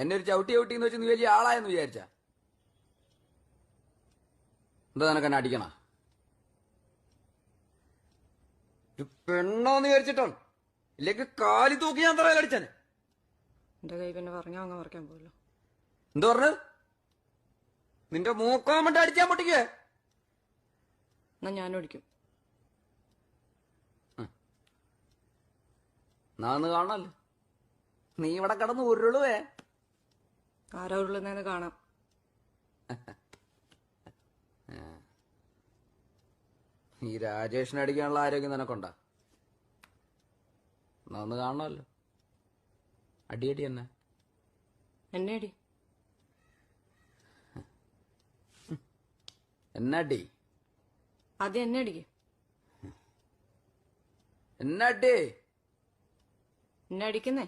എന്നെ ഒരു ചവിട്ടി ചവിട്ടി എന്ന് വെച്ച് നീ വലിയ ആളായെന്ന് വിചാരിച്ച? എന്താ നിനക്ക് എന്നെ അടിക്കണ? ഒരു പെണ്ണോന്ന് വിചാരിച്ചിട്ടാണ് ഇല്ലെങ്കിൽ കാലി തൂക്കി ഞാൻ തറയിൽ അടിച്ചാനെ. എന്റെ കൈ പിന്നെ പറഞ്ഞാ അങ്ങ് മറക്കാൻ പോയല്ലോ എന്താ പറഞ്ഞു? നിന്റെ മൂക്കാൻ വേണ്ടി അടിച്ചാൻ പൊട്ടിക്കേ എന്നാ ഞാനും അടിക്കും. നാന്ന് കാണല്ലേ നീ ഇവിടെ കിടന്ന് ഉരുളുവേ. ആരാ കാണാം. ഈ രാജേഷിനെ അടിക്കാനുള്ള ആരോഗ്യം നിനക്കൊണ്ടാ? ഒന്ന് കാണാമല്ലോ അടിയടി എന്നെ. എന്നെ അടി. എന്നടി അത് എന്നെ അടിക്ക് എന്നടി എന്നെ അടിക്കുന്നേ?